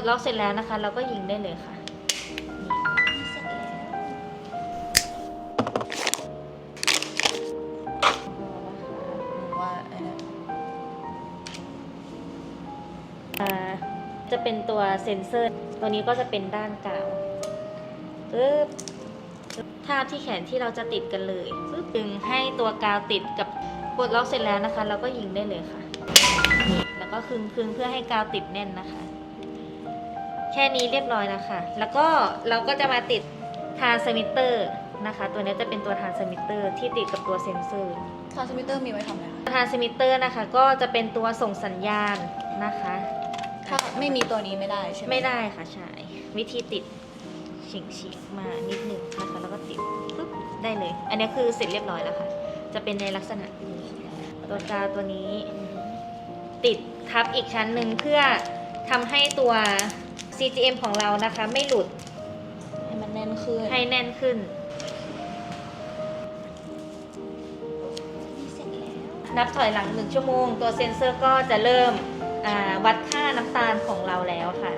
ดล็อกเสร็จแล้วนะคะ เราก็ยิงได้เลยค่ะเสร็จแล้วพอแล้วค่ะเนี่ยอ่าจะเป็นตัวเซ็นเซอร์ ตัวนี้ก็จะเป็นด้านกาวปึ๊บทาบที่แขนที่เราจะติดกันเลยปึ๊บดึงให้ตัวกาวติดกับปลดล็อกเสร็จแล้วนะคะ เราก็ยิงได้เลยค่ะ แล้วก็คึงคึงเพื่อให้กาวติดแน่นนะคะ แค่นี้เรียบร้อยแล้วค่ะ แล้วก็เราก็จะมาติดทรานสมิเตอร์นะคะ ตัวนี้จะเป็นตัวทรานสมิเตอร์ที่ติดกับตัวเซ็นเซอร์ทรานสมิเตอร์มีไว้ทำอะไรคะทรานสมิเตอร์นะคะก็จะเป็นตัวส่งสัญญาณนะคะ ถ้าไม่มีตัวนี้ไม่ได้ใช่ไหมไม่ได้ค่ะใช่วิธีติดฉีกฉีกๆมานิดนึงนะคะแล้วก็ติดปุ๊บได้เลย อันนี้คือเสร็จเรียบร้อยแล้วค่ะ จะเป็นในลักษณะนี้ตัวกาวตัวนี้ ติดทับอีกชั้นหนึ่งเพื่อทำให้ตัว CGM ของเรานะคะ ไม่หลุดให้มันแน่นขึ้นให้แน่นขึ้น นี่เสร็จแล้วนับถอยหลังหนึ่งชั่วโมง ตัวเซ็นเซอร์ก็จะเริ่มอ่าวัดค่าน้ำตาลของเราแล้วค่ะ